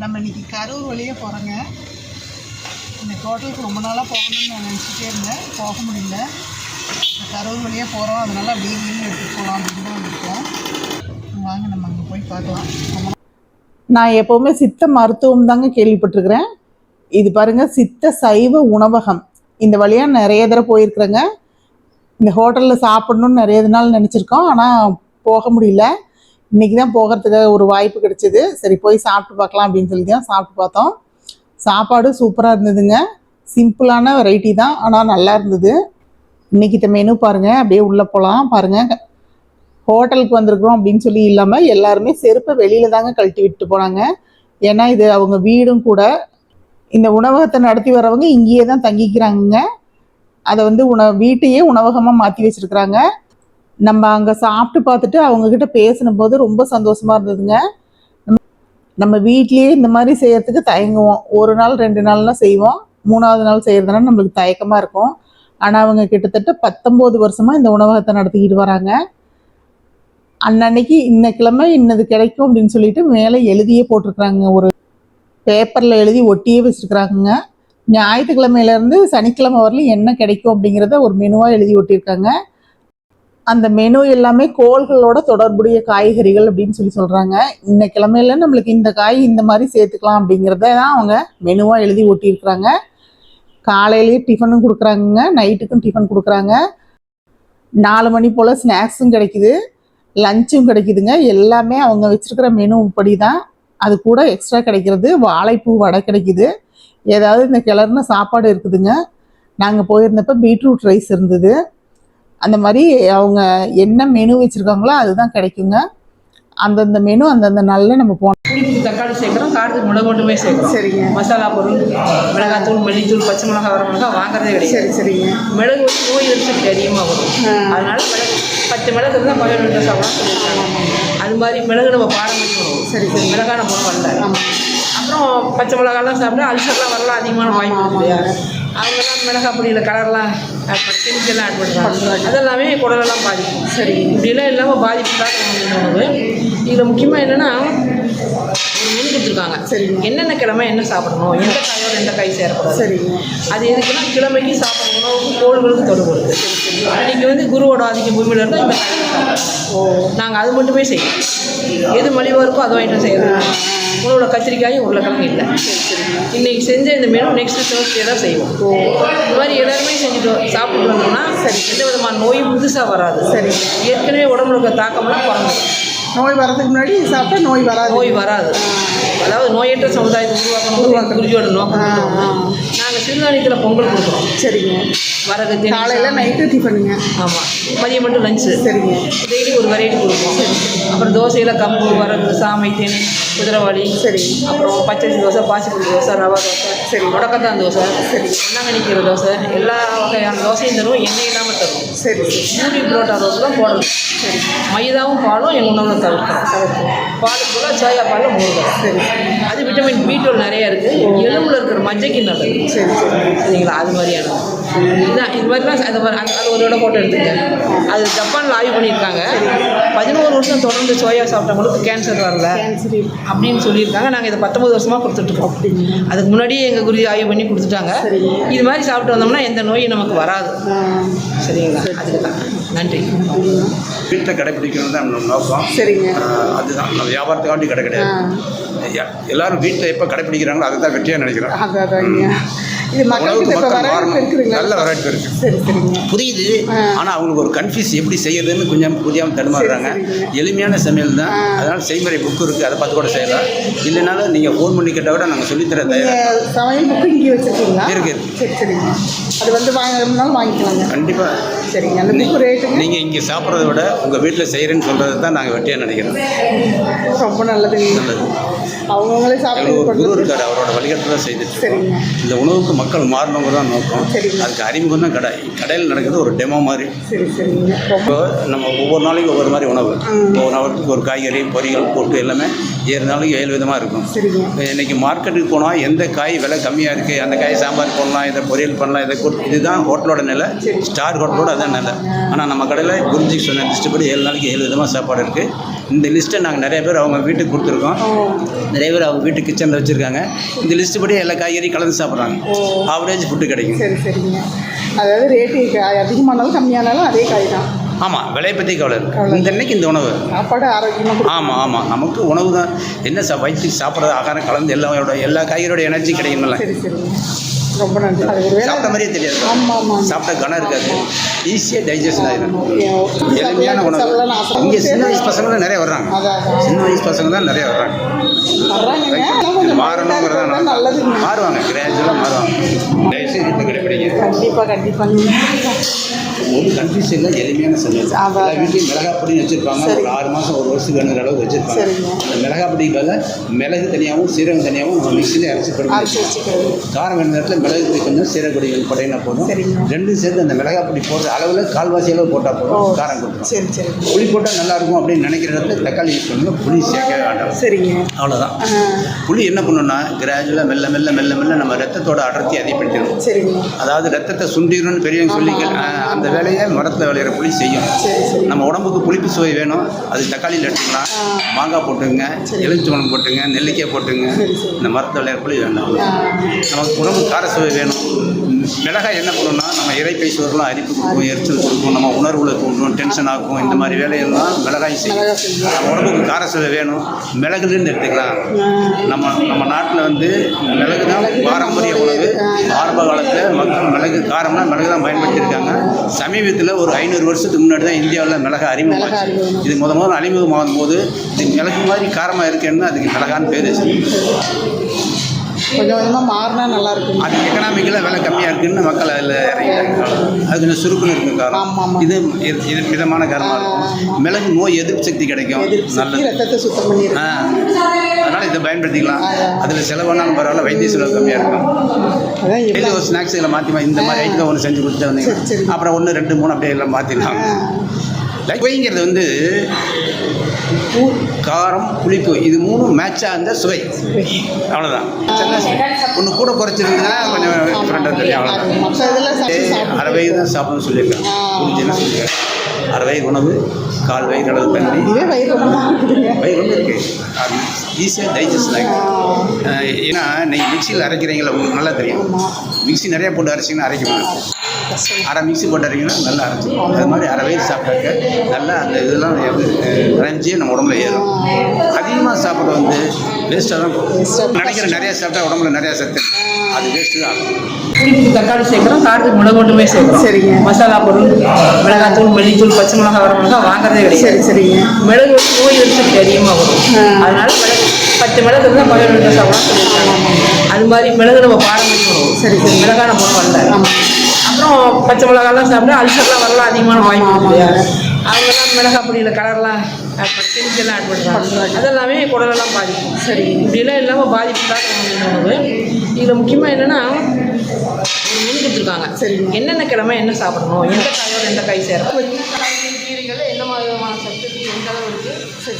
நம்ம இன்றைக்கி கரூர் வழியே போகிறோங்க இந்த ஹோட்டலுக்கு ரொம்ப நாளாக போகணும்னு நான் நினச்சிட்டே இருந்தேன். போக முடியல. கரூர் வழியே போகிறோம் அதனால் அப்படியே மீன் எடுத்துகிட்டு போகலாம் அப்படின்னு தான் வந்திருக்கோம் வாங்க நம்ம அங்கே போய் பார்க்கலாம். நான் எப்போவுமே சித்த மருத்துவம் தாங்க கேள்விப்பட்டிருக்கிறேன். இது பாருங்கள் சித்த சைவ உணவகம். இந்த வழியாக நிறைய தடவை போயிருக்கிறேங்க. இந்த ஹோட்டலில் சாப்பிட்ணுன்னு நிறைய நாள் நினச்சிருக்கோம். ஆனால் போக முடியல. இன்றைக்கி தான் போகிறதுக்கு ஒரு வாய்ப்பு கிடைச்சிது. சரி போய் சாப்பிட்டு பார்க்கலாம் அப்படின்னு சொல்லி தான் சாப்பிட்டு பார்த்தோம். சாப்பாடு சூப்பராக இருந்ததுங்க. சிம்பிளான வெரைட்டி தான். ஆனால் நல்லா இருந்தது. இன்றைக்கி இந்த மெனு பாருங்கள் அப்படியே உள்ளே போகலாம் பாருங்கள் ஹோட்டலுக்கு வந்திருக்கிறோம் அப்படின்னு சொல்லி இல்லாமல் எல்லாருமே செருப்பை வெளியில் தாங்க கழட்டி விட்டு போனாங்க. ஏன்னா இது அவங்க வீடும் கூட. இந்த உணவகத்தை நடத்தி வரவங்க இங்கேயே தான் தங்கிக்கிறாங்க அதை வந்து உண வீட்டையே உணவகமாக மாற்றி வச்சுருக்குறாங்க. நம்ம அங்கே சாப்பிட்டு பார்த்துட்டு அவங்கக்கிட்ட பேசின போது ரொம்ப சந்தோஷமாக இருந்ததுங்க. நம்ம- வீட்லேயே இந்த மாதிரி செய்யறதுக்கு தயங்குவோம். ஒரு நாள் ரெண்டு நாள்லாம் செய்வோம். மூணாவது நாள் செய்கிறதுனால நம்மளுக்கு தயக்கமாக இருக்கும். ஆனால் அவங்க கிட்டத்தட்ட பத்தொம்போது வருஷமாக இந்த உணவகத்தை நடத்திக்கிட்டு வராங்க. அன்னன்னைக்கு இன்ன கிழமை இன்னது கிடைக்கும் அப்படின்னு சொல்லிட்டு மேலே எழுதியே போட்டிருக்கிறாங்க. ஒரு பேப்பரில் எழுதி ஒட்டியே வச்சுருக்குறாங்க ஞாயிற்றுக்கிழமையிலேருந்து சனிக்கிழமை வரலையும் என்ன கிடைக்கும் அப்படிங்கிறத ஒரு மெனுவாக எழுதி ஒட்டியிருக்காங்க. அந்த மெனு எல்லாமே கோள்களோட தொடர்புடைய காய்கறிகள் அப்படின்னு சொல்லி சொல்கிறாங்க இந்த கிழமையில நம்மளுக்கு இந்த காய் இந்த மாதிரி சேர்த்துக்கலாம் அப்படிங்கிறத தான் அவங்க மெனுவாக எழுதி ஒட்டியிருக்கிறாங்க. காலையிலேயே டிஃபனும் கொடுக்குறாங்க நைட்டுக்கும் டிஃபன் கொடுக்குறாங்க. நாலு மணி போல் ஸ்நாக்ஸும் கிடைக்குது. லஞ்சும் கிடைக்குதுங்க. எல்லாமே அவங்க வச்சுருக்கிற மெனு படி தான் அது கூட எக்ஸ்ட்ரா கிடைக்கிறது. வாழைப்பூ வடை கிடைக்குது. ஏதாவது இந்த கிளறுன சாப்பாடு இருக்குதுங்க. நாங்கள் போயிருந்தப்போ பீட்ரூட் ரைஸ் இருந்தது. அந்த மாதிரி அவங்க என்ன மெனு வச்சுருக்காங்களோ அதுதான் கிடைக்குங்க. அந்தந்த மெனு அந்தந்த நாளில் நம்ம போனோம் புளிப்புக்கு தக்காளி சேர்க்குறோம் காரத்துக்கு மிளகு மட்டுமே சேர்க்குறோம். சரிங்க. மசாலா பொருள் மிளகாத்தூள் மல்லித்தூள் பச்சை மிளகா வர மிளகா வாங்குறதே கிடையாது. சரி சரிங்க. மிளகு வந்து நோய் எதிர்ப்பு அதிகமாக வரும். அதனால மிளகு பத்து மிளகு இருந்தால் பதினொன்று இருந்தால் சாப்பிடலாம் அது மாதிரி மிளகு நம்ம பாரம்பரிய உணவு சரி, சரி. உணவு அல்ல ஆமாம் அப்புறம் பச்சை மிளகாலாம் சாப்பிட்டா அல்சர்லாம் வரலாம் அதிகமான வாய்ப்பு இல்லையா? அவங்கெல்லாம் மிளகா பொடியில் கலர்லாம் கெமிக்கல்லாம் ஆட் பண்ணுறாங்க. அதெல்லாமே குடலெல்லாம் பாதிக்கும். சரி. இப்படிலாம் இல்லாமல் பாதிப்பு இல்லாத உணவு இதில் முக்கியமாக என்னென்னா ஒரு மெனு கொடுத்துருக்காங்க. சரிங்க. என்னென்ன கிழமை என்ன சாப்பிடணும்? எந்த காயோட எந்த காய் சேரக்கூடாது? சரிங்க அது எதுக்குன்னா கிழமைக்கு சாப்பிட்ற உணவுக்கு கோள்களுக்கு தொடர்பு இருக்குது இன்னைக்கு வந்து குருவோட ஆதிக்கம் பூமியில் இருந்தால் இந்த ஓ. நாங்கள் அது மட்டுமே செய்வோம். எது மலிவாக இருக்கோ அதை வாங்கிட்டு செய்யறோம் உணவில் கத்திரிக்காயும் உருளைக்கிழங்கு இல்லை. இன்னைக்கு செஞ்ச இந்த மெனு நெக்ஸ்ட் தேர்ஸ்டே தான் செய்வோம். இந்த மாதிரி எல்லாருமே செஞ்சுட்டு சாப்பிட்டு வந்தோம்னா சரி. எந்த விதமான நோயும் புதுசாக வராது. சரி. ஏற்கனவே உடம்புல இருக்க தாக்கம்லாம் குறைஞ்சிடும் நோய் வரதுக்கு முன்னாடி சாப்பிட்டா நோய் வராது. நோய் வராது. அதாவது நோயற்ற சமுதாயத்தை உருவாக்கணும் உருவாக்கணும். குருஜியோட நோக்கம். நாங்கள் சிறுதானியத்தில் பொங்கல் கொடுக்குறோம். சரிங்க. வரகு திணை, காலையில் நைட்டு டிஃபனுங்க ஆமாம் மதியம் மட்டும் லஞ்சு சரிங்க. டெய்லி ஒரு வெரைட்டி கொடுப்போம். அப்புறம் தோசையில் கம்பு வரகு சாமை தேனி. குதிரைவாளி சரி. அப்புறம் பச்சரிசி தோசை பாசிப்பள்ளி தோசை ரவா தோசை சரி. முடக்கத்தான் தோசை சரி. பொன்னாங்கண்ணிக்கிற தோசை எல்லா வகையான தோசையும் தரும் எண்ணெய் இல்லாமல் தரும் சரி. பூரி புரோட்டா ரோஸ் தான் போடணும். சரி. மைதாவும் பாலும் எங்கள் உணவில் தவிர்க்கிறோம் பால் கூட சோயா பாலில் மூணு சரி. அது விட்டமின் பி டுவெல் நிறைய இருக்குது எலும்பில் இருக்கிற மஜ்ஜைக்கு நல்லது. சரி சரி. சரிங்களா? அது மாதிரியானது. இதுதான் இது மாதிரிலாம் அது மாதிரி- அது அது ஒரு இடம் போட்டு எடுத்துங்க அது ஜப்பானில் ஆய்வு பண்ணியிருக்காங்க. பதினோரு வருஷம் தொடர்ந்து சோயா சாப்பிட்டவங்களுக்கு கேன்சர் வரல. அப்படின்னு சொல்லியிருக்காங்க. நாங்கள் இதை பத்தொம்பது வருஷமாக கொடுத்துட்ருக்கோம் அதுக்கு முன்னாடியே எங்கள் குரு ஆய்வு பண்ணி கொடுத்துட்டாங்க. இது மாதிரி சாப்பிட்டு வந்தோம்னா எந்த நோயும் நமக்கு வராது. சரிங்களா? அதுக்கு தான். நன்றி. வீட்டில் கடைப்பிடிக்கணும் தான் நம்ம நோக்கம். சரிங்க. அதுதான். நம்ம வியாபாரத்துக்காண்டி கடை கிடையாது. எல்லாரும் வீட்டில் எப்போ கடைப்பிடிக்கிறாங்களோ அதை தான் வெற்றியாக நினைக்கிறோம். இது நல்ல வெரைட்டி இருக்கு. புரியுது. ஆனால் அவங்களுக்கு ஒரு கன்ஃபியூஸ் எப்படி செய்யறதுன்னு கொஞ்சம் புரியாமல் தடுமாறுறாங்க. எளிமையான சமையல் தான். அதனால் செய்முறை புக்கு இருக்குது அதை பார்த்து கூட செய்யலாம். இல்லைனாலும் நீங்கள் ஃபோன் பண்ணி கேட்டால் விட நாங்கள் சொல்லித்தர சமையல் புக்கு இங்கே வச்சுருக்கீங்களா? இருக்கு, இருக்கு. சரி சரிங்க. அது வந்து வாங்கினாலும் வாங்கிக்கலாங்க. கண்டிப்பாக சரிங்க. அந்த புக்கு ரேட்டுங்க? நீங்கள் இங்கே சாப்பிட்றத விட உங்கள் வீட்டில் செய்கிறேன்னு சொல்கிறது தான் நாங்கள் வெற்றியாக நினைக்கிறோம். ரொம்ப நல்லதுங்க. நல்லது. அவங்கவுங்களே சாப்பிட்டு ஒரு இருக்காரு அவரோட வழிகாட்டு தான் செய்துட்டு இருக்கோம். இந்த உணவுக்கு மக்கள் மாறணுங்கிறது தான் நோக்கம். அதுக்கு அறிமுகம் தான் கடை. கடையில் நடக்கிறது ஒரு டெமோ மாதிரி. இப்போ நம்ம ஒவ்வொரு நாளைக்கும் ஒவ்வொரு மாதிரி உணவு. ஒவ்வொரு நாளுக்கு ஒரு காய்கறி பொரியல் போட்டு எல்லாமே ஏழு நாளைக்கு ஏழு விதமாக இருக்கும் இன்றைக்கி மார்க்கெட்டுக்கு போனால் எந்த காய் விலை கம்மியாக இருக்குது அந்த காய் சாம்பார் போடலாம் இதை பொரியல் பண்ணலாம் இதை கூட்டு. இதுதான் ஹோட்டலோட நிலை. ஸ்டார் ஹோட்டலோட அதான் நிலை. ஆனால் நம்ம கடையில் குருஜி சொன்ன லிஸ்ட்டு படி ஏழு நாளைக்கு ஏழு விதமாக சாப்பாடு இருக்குது இந்த லிஸ்ட்டை நாங்கள் நிறைய பேர் அவங்க வீட்டுக்கு கொடுத்துருக்கோம். ஓ. பேர் அவங்க வீட்டு கிச்சனில் வச்சுருக்காங்க. இந்த லிஸ்ட்டு படி எல்லா காய்கறியும் கலந்து சாப்பிட்றாங்க. ஆவரேஜ் ஃபுட்டு கிடைக்கும். சரி சரிங்க. அதாவது ரேட்டு அதிகமானாலும் கம்மியானாலும் அதே காய் தான். ஆமாம் விலையை பற்றி கவலை இந்த அன்னைக்கு இந்த உணவு. சாப்பாடு ஆரோக்கியமாக ஆமாம் ஆமாம் நமக்கு உணவு தான். என்ன சா வயிற்றுக்கு சாப்பிட்றது ஆகாரம் கலந்து எல்லாரோட எல்லா காய்கறியோட எனர்ஜி கிடைக்கும்ல. சரி சரிங்க. ரொம்ப நன்றி. அது ஒரு சாப்பிட்ட மாதிரியே தெரியாது. ஆமாம் ஆமாம் சாப்பிட்ட கனம் இருக்காது. ஈஸியாக டைஜஷன் ஆகிடும் எளிமையான உணவு. இங்கே சின்ன வயசு பசங்க தான் நிறைய வர்றாங்க. சின்ன வயசு பசங்க தான் நிறைய வர்றாங்க. மாறணுங்கிறத தான் நல்லதுங்க. மாறுவாங்க. கிராஜுவலாக மாறுவாங்க. தயவுசெய்து வீட்டில் கடைப்பிடிங்க கண்டிப்பாக கண்டிப்பாங்க. ஒரு இல்லை எளிமையான சமையல். எல்லா வீட்லையும் மிளகா பொடின்னு வச்சுருப்பாங்க. சரி. ஒரு ஆறு மாதம் ஒரு வருஷத்துக்கு வேணுங்கிற அளவுக்கு வச்சுருப்பாங்க. அந்த மிளகா பொடிக்கு மிளகு தனியாகவும் சீரகம் தனியாகவும் நம்ம மிக்சியில் அரைச்சி அரைச்சி கொடுக்கணும் வச்சுக்கிறது. காரம் வேணும் நேரத்தில் மிளகு பொடி கொஞ்சம் சீரக பொடி போட்டீங்கன்னா போதும். ரெண்டும் சேர்த்து அந்த மிளகா பொடி போடுற அளவில் கால்வாசி அளவு போட்டால் போதும். காரம் சரி புளி போட்டால் நல்லா இருக்கும் அப்படின்னு நினைக்கிற இடத்துல தக்காளி யூஸ் பண்ணுங்க. புளி சேர்க்கவே வேண்டாம். சரிங்க. அவ்வளோதான் புளி என்ன பண்ணுன்னா கிராஜுவலாக மெல்ல மெல்ல மெல்ல மெல்ல நம்ம ரத்தத்தோட அடர்த்தி அதிகப்படுத்திடும். சரிங்க. அதாவது ரத்தத்தை சுண்டிடணும்னு பெரியவங்க சொல்லி அந்த வேலையை மரத்தில் விளையிற புளி செய்யும். நம்ம உடம்புக்கு புளிப்பு சுவை வேணும். அது தக்காளியில் எடுத்துக்கலாம். மாங்காய் போட்டுங்க. எலுமிச்சம்பழம் போட்டுங்க நெல்லிக்காய் போட்டுங்க. இந்த மரத்தில் விளையிற புளி வேண்டாம். நமக்கு உடம்பு கார சுவை வேணும். மிளகாய் என்ன பண்ணுன்னா நம்ம இறைப்பை சுவரெலாம் அரிப்பு கொடுக்கும் எரிச்சல் கொடுக்கும். நம்ம உணர்வுல தூண்டும் டென்ஷன் ஆகும். இந்த மாதிரி வேலையெல்லாம் மிளகாய் செய்யும். நம்ம உடம்புக்கு கார சுவை வேணும். மிளகுலேருந்து எடுத்துக்கலாம். நம்ம நம்ம நாட்டில் வந்து மிளகு தான் பாரம்பரிய உணவு. ஆரம்ப காலத்தில் மக்கள் மிளகு காரம்னா மிளகு தான் பயன்படுத்தியிருக்காங்க. சமீபத்தில் ஒரு ஐநூறு வருஷத்துக்கு முன்னாடி தான் இந்தியாவில் மிளகு அறிமுகமாச்சு. அறிமுகம். இது முத முதல்ல அறிமுகமாகும் போது இது மிளகு மாதிரி காரமாக இருக்குன்னு அதுக்கு மிளகான்னு பேர் கொஞ்சம் கொஞ்சமாக மாறினா நல்லா இருக்கும். அது எக்கனாமிக்கலாக விலை கம்மியாக இருக்குன்னு மக்கள் அதில் இறங்கிட்டாங்க. அது கொஞ்சம் சுருக்குன்னு இருக்கும் ஆமா. இது இது- மிதமான காரமாக இருக்கும். மிளகு நோய் எதிர்ப்பு சக்தி கிடைக்கும். நல்லது. ரத்தத்தை சுத்தம் பண்ணிடும் ஆ. அதனால் இதை பயன்படுத்திக்கலாம். அதில் செலவானாலும் பரவாயில்ல வைத்திய செலவு கம்மியாக இருக்கும் எல்லாம் ஒரு ஸ்நாக்ஸ் இதில் மாற்றி இந்த மாதிரி ஐட்டம் ஒன்று செஞ்சு கொடுத்து வந்தீங்க. அப்புறம் ஒன்று ரெண்டு மூணு அப்படியே எல்லாம் மாற்றிடலாம் சுவைங்கிறது வந்து உப்பு காரம் புளிப்பு இது மூணும் மேட்சாக இருந்த சுவை. அவ்வளோதான் ஒன்று கூட குறைச்சிருந்ததுன்னா கொஞ்சம் டிஃப்ரெண்ட்டாக தெரியும் அவ்வளோதான் அரை தான் சாப்பிடணும்னு. புரிஞ்சுன்னு அரை வயிறு உணவு கால் வயிறு அளவு தண்ணி வயிறு ரொம்ப இருக்கு. ஈஸியாக டைஜஸ்ட் ஆகும் ஏன்னா நீங்கள் மிக்சியில் அரைக்கிறீங்களா நல்லா தெரியும். மிக்ஸி நிறைய போட்டு அரைச்சிங்கன்னா அரைக்க முடியும் கஷ்டம் அரை மிக்ஸி போட்டு அரைக்கிங்கன்னா நல்லா அரைச்சிடும் அது மாதிரி அரை வயிறு சாப்பிட்டாக்க நல்லா அந்த இதெல்லாம் அரைஞ்சி நம்ம உடம்புல ஏறும் அதிகமாக சாப்பிட வந்து வேஸ்ட்டாக தான். நினைக்கிற நிறைய சாப்பிட்டா உடம்புல நிறைய சத்து. அது வேஸ்ட்டு தான் ஆகும் தக்காளி சேர்க்குறோம் காரத்துக்கு மிளகு மட்டுமே சேர்க்குறோம் சரிங்க. மசாலா பொருள் மிளகாத்தூள் மல்லித்தூள் பச்சை மிளகா வர மிளகா வாங்குறதே சரி கிடையாது சரிங்க மிளகு நோய் எதிர்ப்பு அதிகமாக வரும். அதனால மிளகு பத்து மிளகு இருந்தால் பதினொன்று சாப்பிடலாம் சொல்லியிருக்காங்க. அது மாதிரி மிளகு நம்ம பாரம்பரிய உணவு சரி, சரி. உணவு அல்ல ஆமாம் அப்புறம் பச்சை மிளகாலாம் சாப்பிட்டா அல்சர்லாம் வரலாம் அதிகமான வாய்ப்பு. அவங்கெல்லாம் மிளகா பொடியில் கலர்லாம் ஆட் பண்ணி கெமிக்கல்லாம் ஆட் பண்ணுறாங்க. அதெல்லாமே குடலெல்லாம் பாதிக்கும். சரி. இப்படிலாம் இல்லாமல் பாதிப்பு உணவு இதில் முக்கியமாக என்னென்னா ஒரு மெனு கொடுத்துருக்காங்க. சரிங்க. என்னென்ன கிழமை என்ன சாப்பிடணும்? எந்த காயோட எந்த காய் சேரணும்?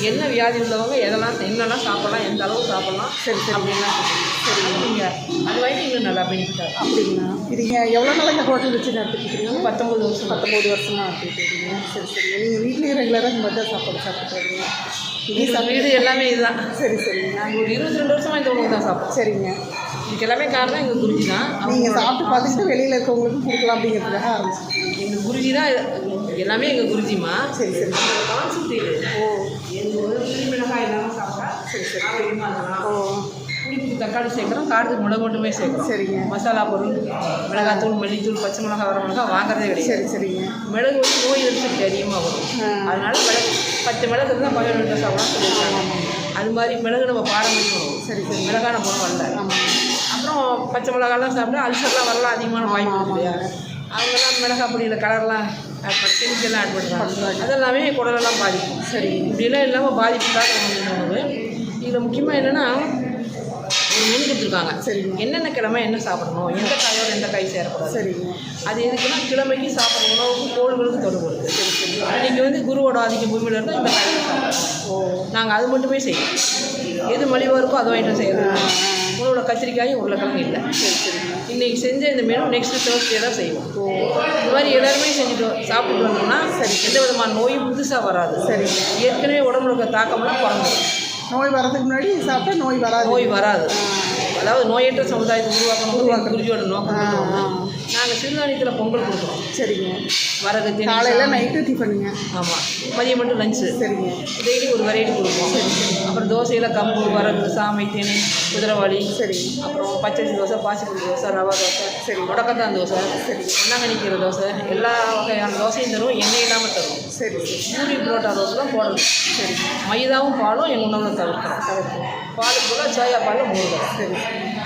என்ன வியாதி உள்ளவங்க எதெல்லாம் என்னெல்லாம் சாப்பிடலாம் எந்த அளவு சாப்பிடலாம் சரி, சரி. அப்படின்லாம் சரி. நீங்கள் அது வரைக்கும் இன்னும் நல்லா பெனிஃபிட் ஆகும் அப்படிங்களா? இது எவ்வளோ நாள் இந்த ஹோட்டல் வச்சு நடத்திட்டு இருக்கீங்க? பத்தொம்பது வருஷம். பத்தொம்பது வருஷமாக நடத்திட்டு இருக்கீங்க. சரி சரி. நீங்கள் வீட்லேயே ரெகுலராக இந்த மாதிரி தான் சாப்பாடு சாப்பிட்டு எங்க வீடு எல்லாமே இதுதான். சரி சரிங்க நாங்கள் ஒரு இருபத்தி ரெண்டு வருஷமாக இந்த உணவு தான் சாப்பிட்றோம் சரிங்க. இதுக்கு எல்லாமே காரணம் எங்கள் குருஜி தான். நீங்கள் சாப்பிட்டு பார்த்துக்கிட்டு வெளியில் இருக்கவங்களுக்கும் கொடுக்கலாம் அப்படிங்கிறதுக்காக ஆரம்பிச்சிருக்கீங்க. எங்கள் குருஜி தான் எல்லாமே எங்கள் குருஜிமா சரி சரி. கான்செப்ட் இது. ஓ எங்கள் ஒரு புளி மிளகாய் இல்லாமல் சாப்பிட்டா சரி சரி ஆரோக்கியமாக இருக்கலாம் ஓ புளிப்புக்கு தக்காளி சேர்க்குறோம் காரத்துக்கு மிளகு மட்டுமே சேர்க்குறோம். சரிங்க. மசாலா பொருள் மிளகாத்தூள் மல்லித்தூள் பச்சை மிளகா வர மிளகா வாங்குறதே கிடையாது. சரி சரிங்க. மிளகு வந்து நோய் எதிர்ப்பு அதிகமாக வரும். அதனால மிளகு பத்து மிளகு இருந்தால் பதினொன்று சாப்பிடலாம் சொல்லியிருக்காங்க. அது மாதிரி மிளகு நம்ம பாரம்பரிய உணவு சரி, சரி. உணவு அல்ல ஆமாம். அப்புறம் பச்சை மிளகாலாம் சாப்பிட்டா அல்சர்லாம் வரலாம் அதிகமான வாய்ப்பு இல்லையா? அவங்கெல்லாம் மிளகா பொடியில் கலர்லாம் கெமிக்கல்லாம் ஆட் பண்ணுறாங்க அதெல்லாமே குடலெல்லாம் பாதிக்கும். சரி. இப்படிலாம் இல்லாமல் பாதிப்பு உணவு. இதில் முக்கியமாக என்னென்னா ஒரு மெனு கொடுத்துருக்காங்க. சரிங்க. என்னென்ன கிழமை என்ன சாப்பிடணும் எந்த காயோட எந்த காய் சேரக்கூடாது. சரிங்க அது எதுக்குன்னா கிழமைக்கு சாப்பிட்ற உணவுக்கு கோள்களுக்கு தொடர்பு இருக்குது அன்றைக்கி வந்து குருவோட ஆதிக்க பூமியில் இருந்தால் இந்த காய் ஓ. நாங்கள் அது மட்டுமே செய்வோம் எது மலிவாக இருக்கோ அதை வாங்கிட்டு செய்யறோம். உணவுல கத்திரிக்காயும் உருளைக்கிழங்கு இல்லை. சரி சரிங்க இன்னைக்கு செஞ்ச இந்த மெனு நெக்ஸ்ட் தேர்ஸ்டே தான் செய்வோம். ஓ. இந்த மாதிரி எல்லாருமே செஞ்சுட்டு சாப்பிட்டு வந்தோம்னா சரி. எந்த விதமான நோயும் புதுசாக வராது. சரி. ஏற்கனவே உடம்புல இருக்க தாக்கம்லாம் குறைஞ்சிடும் நோய் வர்றதுக்கு முன்னாடி சாப்பிட்டா நோய் வராது. நோய் வராது. அதாவது நோயற்ற சமுதாயத்தை உருவாக்கணும் குருஜியோட நோக்கம். நாங்கள் சிறுதானியத்தில் பொங்கல் கொடுக்குறோம் சரிங்க. வரகு காலையில் நைட்டு டிஃபனுங்க ஆமாம் மதியம் மட்டும் லஞ்சு சரிங்க. டெய்லி ஒரு வெரைட்டி கொடுப்போம். அப்புறம் தோசையில் கம்பு வரகு சாமை திணை குதிரவாளி. சரிங்க அப்புறம் பச்சரிசி தோசை பாசிப்பருப்பு தோசை ரவா தோசை சரி. முடக்கத்தான் தோசை பொன்னாங்கண்ணிக்கிற தோசை எல்லா வகையான தோசையும் தரும் எண்ணெய் இல்லாமல் தரும் சரி. சரி பூரி புரோட்டா ரோஸ் தான் போடணும். சரி. மைதாவும் பாலும் எங்கள் உணவில் தவிர்க்கிறோம் பால் கூட சோயா பாலில் மூணு சரி.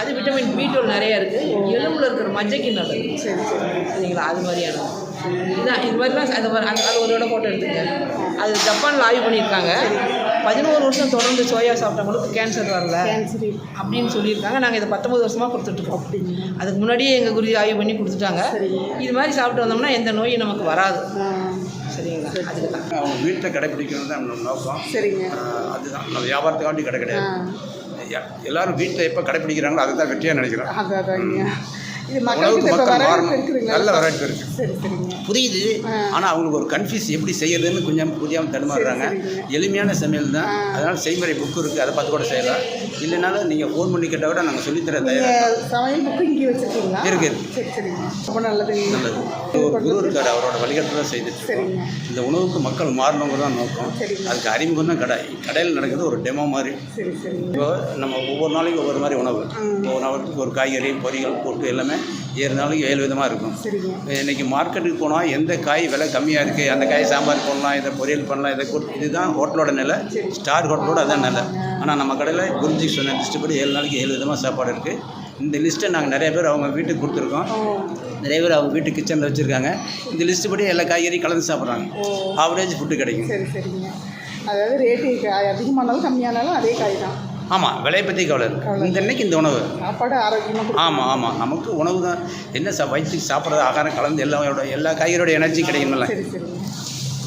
அது விட்டமின் பி டுவெல் நிறையா இருக்குது எலும்பில் இருக்கிற மஜ்ஜைக்கு நல்லது. சரி சரி. சரிங்களா? அது மாதிரியான இதுதான் இது மாதிரிலாம் அது மாதிரி அந்த அது ஒரு இடம் போட்டு எடுத்துங்க அது ஜப்பானில் ஆய்வு பண்ணியிருக்காங்க. பதினோரு வருஷம் தொடர்ந்து சோயா சாப்பிட்டவங்களுக்கு கேன்சர் வரல. கேன்சரி அப்படின்னு சொல்லியிருக்காங்க. நாங்கள் இதை பத்தொம்பது வருஷமாக கொடுத்துட்ருக்கோம் அதுக்கு முன்னாடியே எங்கள் குருஜி ஆய்வு பண்ணி கொடுத்துட்டாங்க. இது மாதிரி சாப்பிட்டு வந்தோம்னா எந்த நோயும் நமக்கு வராது. சரிங்களா? அதுக்கு தான் அவங்க வீட்டில் கடைப்பிடிக்கணும் தான் நம்ம நோக்கம். சரிங்க. அதுதான். நம்ம வியாபாரத்துக்காண்டி கடை கிடையாது. எல்லாரும் வீட்டில் எப்போ கடைப்பிடிக்கிறாங்களோ அதை தான் வெற்றியாக நினைக்கிறோம் அது இது மக்களுக்கு மக்கள் மாறணும். நல்ல வரவேற்பு இருக்குது புரியுது. ஆனால் அவங்களுக்கு ஒரு கன்ஃபியூஸ் எப்படி செய்யறதுன்னு கொஞ்சம் புரியாமல் தடுமாறுறாங்க. எளிமையான சமையல் தான். அதனால் செய்முறை புக்கு இருக்குது அதை பார்த்து கூட செய்யலாம். இல்லைனாலும் நீங்கள் ஃபோன் பண்ணி கேட்டால் கூட நாங்கள் சொல்லித்தர நீங்கள் சமையல் புக்கு இங்கே வச்சுருக்கீங்களா? இருக்கு, ரொம்ப நல்லது. ஒரு குரு இருக்கார் அவரோட வழிகாட்டு தான் செய்துட்டு இந்த உணவுக்கு மக்கள் மாறணுங்க தான் நோக்கம். அதுக்கு அறிமுகம் தான் கடை. கடையில் நடக்கிறது ஒரு டெமோ மாதிரி. இப்போ நம்ம ஒவ்வொரு நாளைக்கு ஒவ்வொரு மாதிரி உணவு. ஒவ்வொரு நாளைக்கு ஒரு காய்கறி பொரியல் போட்டு எல்லாமே நாளைக்கு ஏழு விதமாக இருக்கும். இன்னைக்கு மார்க்கெட்டுக்கு போனால் எந்த காய் விலை கம்மியாக இருக்குது அந்த காய் சாம்பார் போடலாம் இதை பொரியல் பண்ணலாம் இதை இதுதான் ஹோட்டலோட நிலை. ஸ்டார் ஹோட்டலோட அதான் நிலை. ஆனால் நம்ம கடையில் குருஜி சொன்ன லிஸ்ட்டு படி ஏழு நாளைக்கு ஏழு விதமாக சாப்பாடு இருக்குது இந்த லிஸ்ட்டை நாங்கள் நிறைய பேர் அவங்க வீட்டுக்கு கொடுத்துருக்கோம். நிறைய பேர் அவங்க வீட்டு கிச்சனில் வச்சுருக்காங்க. இந்த லிஸ்ட்டு படி எல்லா காய்கறியும் கலந்து சாப்பிட்றாங்க. ஆவரேஜ் ஃபுட்டு கிடைக்கும். சரி சரிங்க. அதாவது ரேட்டு அதிகமானாலும் கம்மியானாலும் அதே காய் தான். ஆமாம் விலையை பற்றி கவலை இருக்குது இந்த இன்னைக்கு இந்த உணவு. சாப்பாடு ஆரோக்கியமாக ஆமாம் ஆமாம் நமக்கு உணவு தான் என்ன சா வயிற்றுக்கு சாப்பிட்றது ஆகாரம் கலந்து எல்லாரோட எல்லா காய்கறியோட எனர்ஜி கிடைக்கணும்ல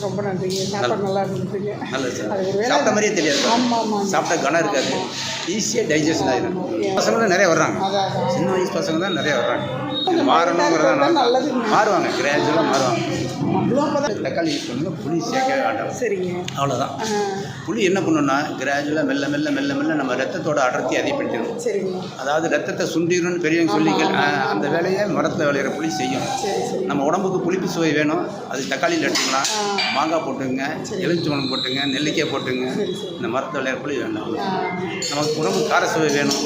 ரொம்ப நன்றிங்க சாப்பாடு நல்லா இருந்துச்சுங்க. நல்லது சார். சாப்பிட்ட மாதிரியே தெரியாது ஆமாம் ஆமாம் சாப்பிட்ட கனம் இருக்காது. ஈஸியாக டைஜஷன் ஆயிடும் பசங்க தான் நிறைய வர்றாங்க. சின்ன வயசு பசங்க தான் நிறைய வர்றாங்க. மாறணுங்கிறதா நான் நல்லதுங்க. மாறுவாங்க. கிராஜுவலாக மாறுவாங்க. தக்காளி யூஸ் பண்ணுங்க புளி சேர்க்க வேண்டாம். சரிங்க. அவ்வளோதான் புளி என்ன பண்ணுன்னா கிராஜுவலாக மெல்ல மெல்ல மெல்ல மெல்ல நம்ம ரத்தத்தோட அடர்த்தி அதிகப்படுத்திடும். சரிங்க. அதாவது ரத்தத்தை சுண்டிடும்னு பெரியவங்க சொல்லி அந்த வேலையை மரத்தில் விளையிற புளி செய்யும். சரி சரி. நம்ம உடம்புக்கு புளிப்பு சுவை வேணும். அது தக்காளியில் எடுத்துக்கலாம். மாங்காய் போட்டுங்க எலுமிச்சம்பழம் போட்டுங்க நெல்லிக்காய் போட்டுங்க. இந்த மரத்தில் விளையிற புளி வேண்டாம். நமக்கு உடம்பு கார சுவை வேணும்.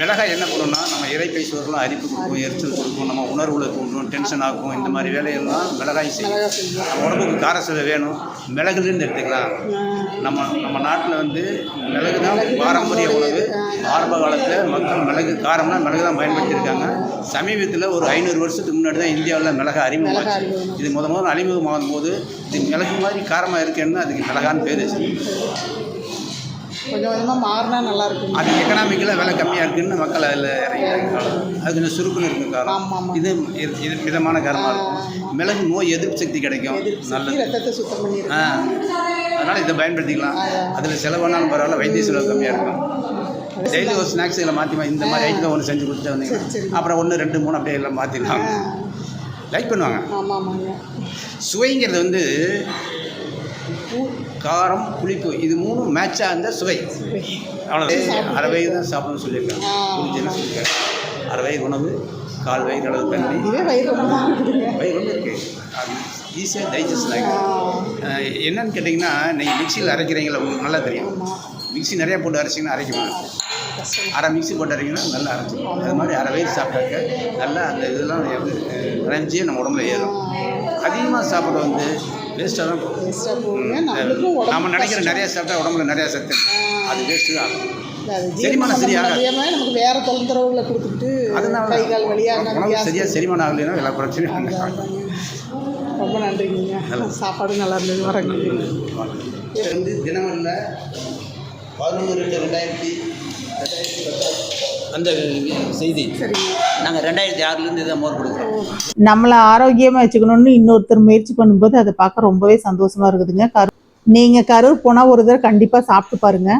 மிளகாய் என்ன பண்ணுன்னா நம்ம இறைப்பை சுவர்கள்லாம் அரிப்பு கொடுக்கும் எரிச்சல் கொடுக்கும் நம்ம உணர்வுல தூண்டும் டென்ஷன் ஆகும் இந்த மாதிரி வேலையெல்லாம் மிளகாய் செய்யும். நம்ம உடம்புக்கு கார சுவை வேணும். மிளகுலேருந்து எடுத்துக்கலாம். நம்ம நம்ம நாட்டில் வந்து மிளகு தான் பாரம்பரிய உணவு. ஆரம்ப காலத்தில் மக்கள் மிளகு காரம்னா மிளகு தான் பயன்படுத்தியிருக்காங்க. சமீபத்தில் ஒரு ஐநூறு வருஷத்துக்கு முன்னாடி தான் இந்தியாவில் மிளகு அறிமுகமாச்சு. இது முத முதல்ல அறிமுகமாகும் போது இது மிளகு மாதிரி காரமாக இருக்குன்னு அதுக்கு மிளகான்னு பேர் கொஞ்சம் கொஞ்சமாக மாறினா நல்லா இருக்கும் அது எக்கனாமிக்கலாக விலை கம்மியாக இருக்குன்னு மக்கள் அதில் இறங்கிட்டாங்க. அது கொஞ்சம் சுருக்குன்னு இருக்கும் ஆமாம். இது இது- மிதமான காரமாக இருக்கும். மிளகு நோய் எதிர்ப்பு சக்தி கிடைக்கும். நல்லது சக்தி ரத்தத்தை சுத்தம் ஆ. பண்ணிருக்கு அதனால் இதை பயன்படுத்திக்கலாம். அதில் செலவானாலும் பரவாயில்ல வைத்திய செலவு கம்மியாக இருக்கும் டெய்லி ஒரு ஸ்நாக்ஸ் இதில் மாற்றி இந்த மாதிரி ஐட்டம் ஒன்று செஞ்சு கொடுத்து சரி, சரி. வந்தீங்க அப்புறம் ஒன்று ரெண்டு மூணு அப்படியே எல்லாம் மாற்றிடலாம் லைக் பண்ணுவாங்க. சுவைங்கிறது வந்து காரம் புளிப்பு இது மூணும் மேட்சாக இருந்தால் சுவை. அவ்வளோதான் அரை வயது தான் சாப்பிடணும்னு சொல்லியிருக்காங்க. ஆ. புரிஞ்சுன்னு சொல்லியிருக்காங்க? அரை வயது உணவு கால் வயிறு அளவு தண்ணி. இதுவே வயிறு ஒன்று இருக்குது அது ஈஸியாக டைஜஸ்ட் ஆகிடும் ஆ, அஹ் என்னன்னு கேட்டிங்கன்னா நீங்கள் மிக்சியில் அரைக்கிறீங்களா? உங்களுக்கு நல்லா தெரியும். மிக்ஸி நிறைய போட்டு அரைச்சிங்கன்னா அரைக்கணும் கஷ்டம் அரை மிக்ஸி போட்டு அரைக்கணும் நல்லா அரைச்சிடும் அது மாதிரி அரை வயிறு சாப்பிட்டாக்க நல்லா அந்த இதெல்லாம் அரைஞ்சி நம்ம உடம்புல ஏறும். அதிகமாக சாப்பிட வந்து வேஸ்ட்டாக தான் போகும். வேஸ்ட்டாக போகுங்க. நம்மளுக்கும் நம்ம நினைக்கிற நிறைய சாப்பிட்டா உடம்புல நிறைய சத்து. அது வேஸ்ட்டு தான் செரிமானம் சரியாக- நமக்கு வேற தொந்தரவுகளை கொடுத்துட்டு அதனால கை கால் வழியாக சரியாக செரிமானம் ஆகலைன்னா எல்லா பிரச்சனையும் ரொம்ப நன்றிங்க. சாப்பாடு நல்லா இருந்தது. வரங்க. வந்து தினமல்ல பதினொன்று ரெண்டு ரெண்டாயிரத்தி அந்த செய்தி. நாங்கள் ரெண்டாயிரத்தி ஆறுலேருந்து இதை மோர் கொடுக்குறோம். நம்மளை ஆரோக்கியமாக வச்சுக்கணும்னு இன்னொருத்தர் முயற்சி பண்ணும்போது அதை பார்க்க ரொம்பவே சந்தோஷமா இருக்குதுங்க. கரு நீங்கள் கரூர் போனால் ஒரு தடவை கண்டிப்பாக சாப்பிட்டு பாருங்க.